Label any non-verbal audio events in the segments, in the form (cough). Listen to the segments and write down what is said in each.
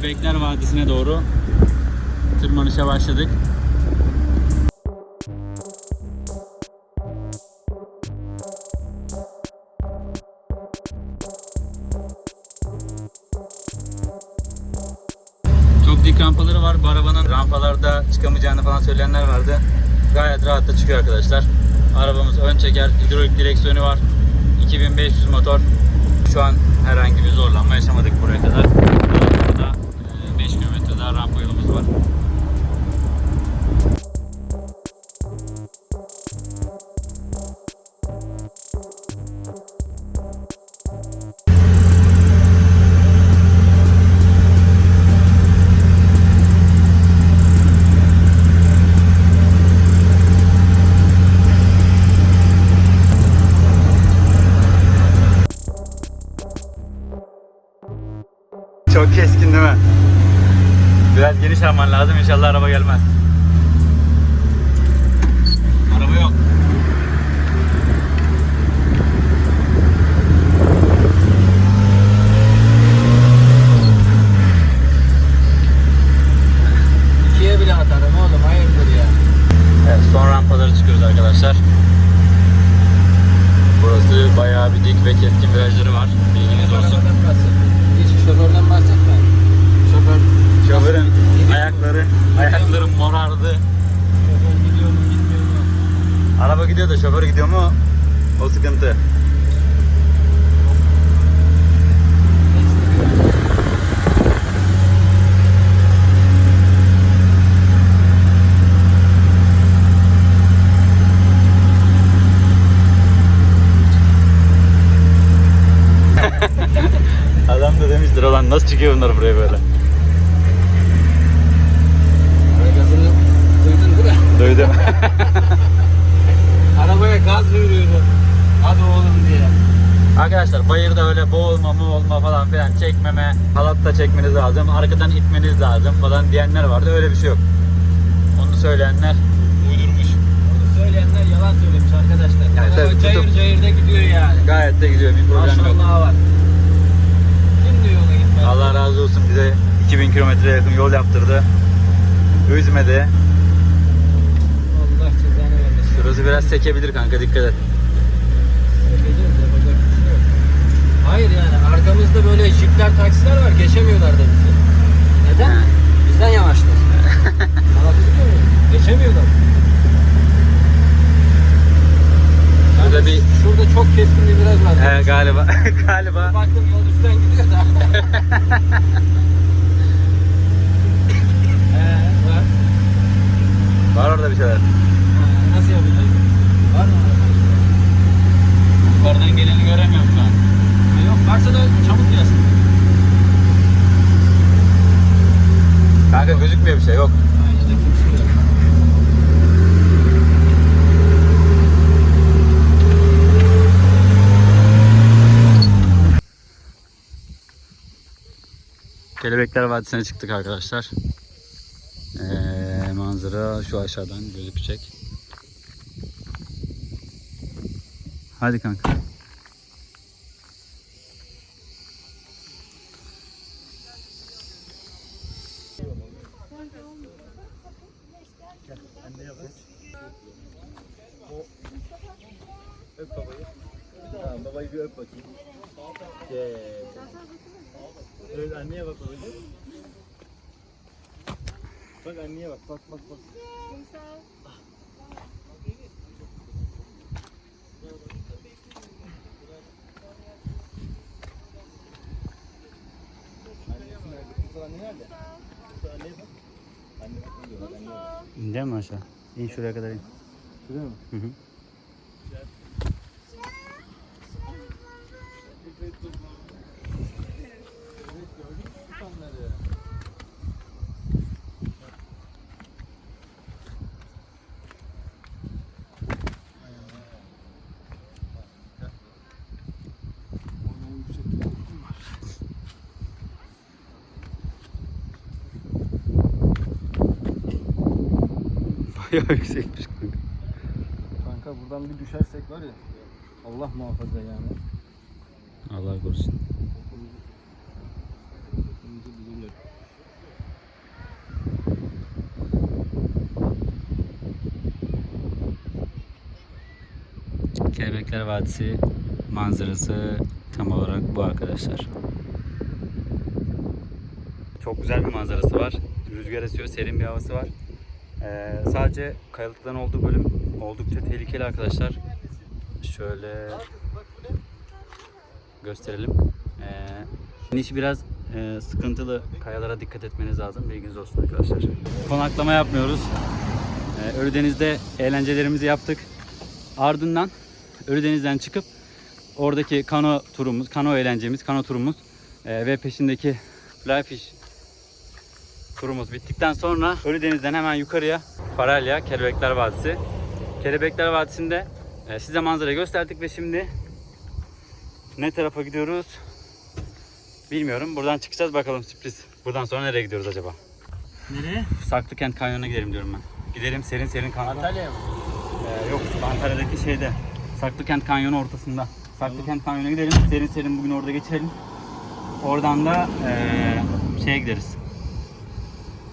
Kelebekler Vadisi'ne doğru tırmanışa başladık. Çok dik rampaları var. Bu arabanın rampalarda çıkamayacağını falan söyleyenler vardı. Gayet rahat da çıkıyor arkadaşlar. Arabamız ön çeker, hidrolik direksiyonu var. 2500 motor. Şu an herhangi bir zorlanma yaşamadık buraya kadar. Var. Geniş alman lazım. İnşallah araba gelmez. Araba yok. İkiye bile atarım oğlum hayırdır ya. Evet, son rampalara çıkıyoruz arkadaşlar. Burası bayağı bir dik ve keskin virajları var. Bilginiz olsun. Arabadan bahset. Hiç şoförden bahsetme. Şoför. Şoförün Gidiyor. ayakları, ayakları morardı. Şoför gidiyor mu gitmiyor mu? Araba gidiyor da şoför gidiyor mu? O sıkıntı. (laughs) Adam da demiştir olan nasıl çıkıyor bunlar buraya böyle. Duydun değil mi? Duydum. (laughs) Arkadaşlar bayırda öyle boğulma olma falan filan çekmeme, halatla çekmeniz lazım, arkadan itmeniz lazım falan diyenler vardı. Öyle bir şey yok. Onu söyleyenler uydurmuş. Onu söyleyenler yalan söylemiş arkadaşlar. Yani tabii cayır tutup- cayır da gidiyor yani. Gayet de gidiyor, bir problem yok. Maşallah var. Kim diyor ona gitmez? Allah razı olsun bize 2000 kilometre yakın yol yaptırdı. Üzmedi. Allah cezanı vermesin. Şurası biraz sekebilir kanka dikkat et. Bakacağız, yapacak bir şey yok. Hayır yani arkamızda böyle jipler taksiler var geçemiyorlar da bizi. Neden? Ha. Bizden yavaşlar. (laughs) Anlatabiliyor muyum? Geçemiyorlar. Şurada Yani bir- Şurada çok keskin bir viraj var. He galiba (laughs) galiba Baktım yol üstten gidiyor da. (laughs) He var. var orada bir şeyler. Ha, Nasıl yapacağız? Var mı? Yukarıdan geleni göremiyorum şu an. Ha, Yok varsa da çabuk yazsın. Kanka gözükmüyor bir şey yok. Ha, ya da kimse yok. Kelebekler Vadisi'ne çıktık arkadaşlar. Ee, manzara şu aşağıdan gözükecek. Hadi kanka. Öp babayı. Tamam babayı bir öp bakayım. Yeah. Evet anneye bak babacığım. Bak anneye bak bak bak bak. İneceğim mi aşağı? İn şuraya kadar in. Şuraya mı? Hı hı. Bayağı yüksekmiş kanka. Kanka buradan bir düşersek var ya. Allah muhafaza yani. Allah korusun. Kelebekler Vadisi manzarası tam olarak bu arkadaşlar. Çok güzel bir manzarası var. Rüzgar esiyor, serin bir havası var. Ee, sadece kayalıktan olduğu bölüm oldukça tehlikeli arkadaşlar. Şöyle gösterelim. Ee, iniş biraz e, sıkıntılı. Kayalara dikkat etmeniz lazım. Bilginiz olsun arkadaşlar. Konaklama yapmıyoruz. Ee, Ölüdeniz'de eğlencelerimizi yaptık. Ardından Ölüdeniz'den çıkıp oradaki kano turumuz, kano eğlencemiz, kano turumuz e, ve peşindeki fly fish turumuz bittikten sonra Ölüdeniz'den hemen yukarıya Faralya, Kelebekler Vadisi. Kelebekler Vadisi'nde e, size manzarayı gösterdik ve şimdi ne tarafa gidiyoruz? Bilmiyorum. Buradan çıkacağız bakalım sürpriz. Buradan sonra nereye gidiyoruz acaba? Nereye? Saklıkent Kanyonu'na gidelim diyorum ben. Gidelim serin serin kanyon. Antalya'ya mı? Ee, yok Antalya'daki şeyde. Saklıkent Kanyonu ortasında. Saklıkent Kanyonu'na gidelim. Serin serin bugün orada geçirelim. Oradan da ee, şeye gideriz.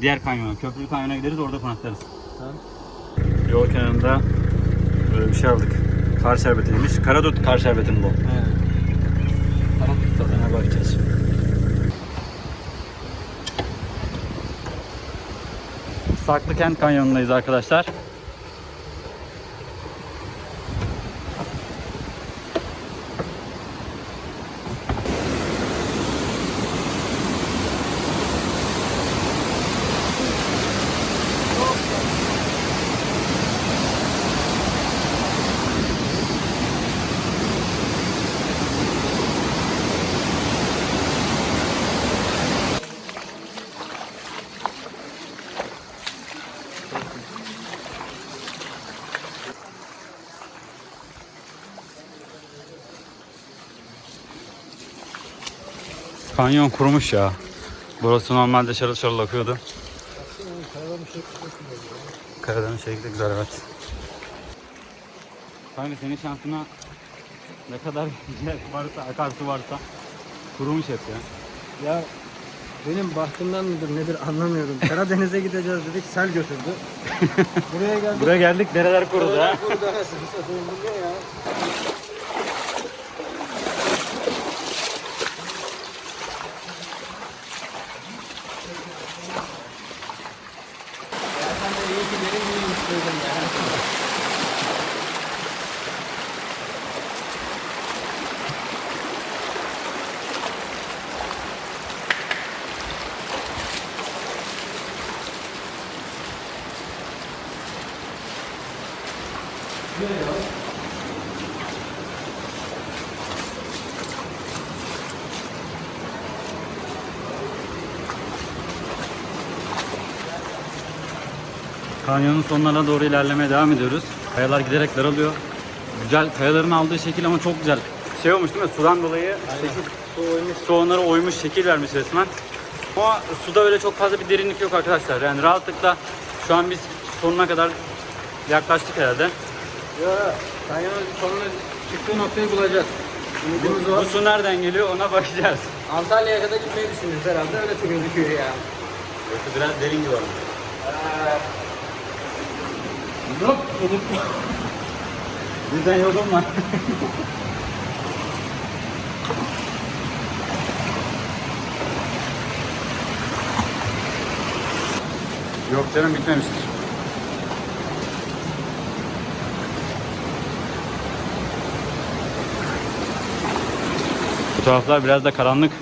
Diğer kanyona, Köprülü Kanyon'a gideriz orada konaklarız. Tamam. Yol kenarında böyle bir şey aldık. Kar şerbetiymiş. Karadut kar şerbeti mi bu? He. Tamam. Tadına bakacağız. Saklıkent Kanyonu'ndayız arkadaşlar. Kanyon kurumuş ya. Burası normalde şarıl şarıl akıyordu. Karadanın şekli de güzel evet. Kanka senin şansına ne kadar (laughs) yer varsa, akarsu varsa kurumuş hep ya. Ya benim bahtımdan mıdır nedir anlamıyorum. Karadeniz'e gideceğiz dedik sel götürdü. (laughs) Buraya geldik. Buraya geldik dereler kurudu ha. Burada anasını satayım bu ne ya? Ya sen de iyi ki benim gibiymiş dedim ya. Kanyonun sonlarına doğru ilerlemeye devam ediyoruz. Kayalar giderek daralıyor. Güzel kayaların aldığı şekil ama çok güzel. Şey olmuş değil mi? Sudan dolayı şekil, Su oymuş. su onlara oymuş şekil vermiş resmen. Ama suda öyle çok fazla bir derinlik yok arkadaşlar. Yani rahatlıkla şu an biz sonuna kadar yaklaştık herhalde. Yo yo. Kanyonun sonuna çıktığı noktayı bulacağız. Umudumuz Bu var. su nereden geliyor ona bakacağız. Antalya'ya kadar gitmeyi düşünüyoruz herhalde. Öyle gözüküyor ya. Burası biraz derin gibi olmuş. Yok. Bizden yolum var. Yok canım bitmemiştir. Bu taraflar biraz da karanlık.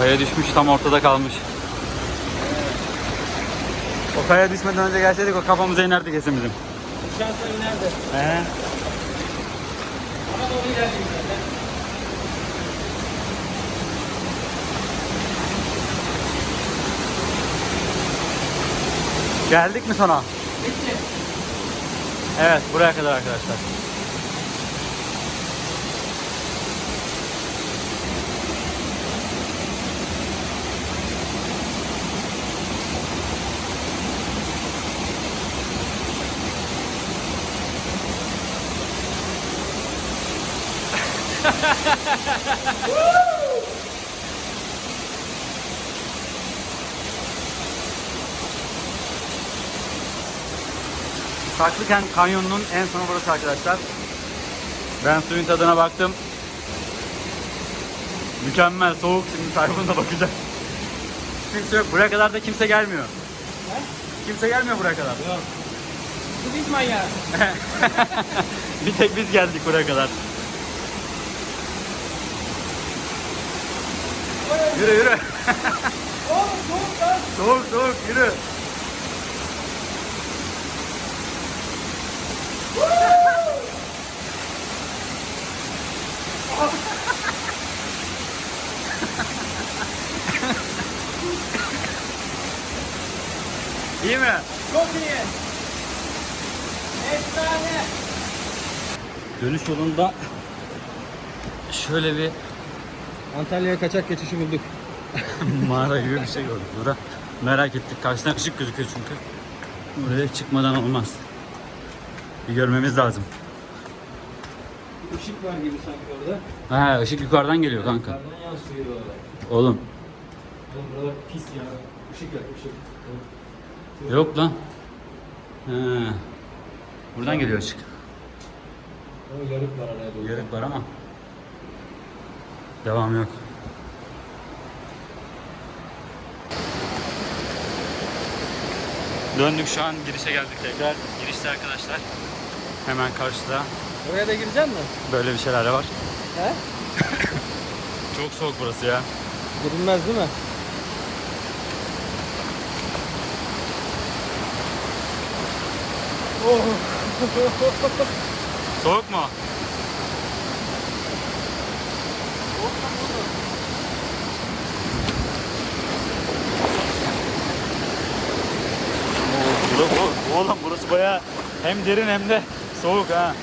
Kaya düşmüş tam ortada kalmış. O kaya düşmeden önce gelseydik o kafamıza inerdi kesin bizim. Şansla inerdi. He. Ama doğru ilerleyeyim zaten. Geldik mi sona? Bitti. Evet buraya kadar arkadaşlar. (laughs) Saklıken kanyonunun en sonu burası arkadaşlar. Ben suyun tadına baktım. Mükemmel soğuk şimdi tayfunda bakacağım. Kimse yok. Buraya kadar da kimse gelmiyor. He? Kimse gelmiyor buraya kadar. Yok. Bu biz manyağı. (laughs) bir tek biz geldik buraya kadar. Yürü yürü. soğuk soğuk yürü. İyi mi? Çok iyi. Efsane. Dönüş yolunda şöyle bir Antalya'ya kaçak geçişi bulduk. (laughs) mağara gibi bir şey gördük burada. Merak ettik. Karşıdan ışık gözüküyor çünkü. Buraya çıkmadan olmaz. Bir görmemiz lazım. Işık var gibi sanki orada. Ha ışık yukarıdan geliyor kanka. Yukarıdan yansıyor oralar. Oğlum Oğlum buralar pis ya. Işık yok ışık. yok lan. Ha. Buradan geliyor ışık. Yarık var araya doğru. Yarık var ama devam yok. Döndük şu an girişe geldik tekrar. Girişte arkadaşlar. Hemen karşıda Oraya da gireceksin mi? böyle bir şeyler var. He? (laughs) Çok soğuk burası ya. Girilmez değil mi? (laughs) Soğuk mu? Oğlum burası baya hem derin hem de soğuk ha.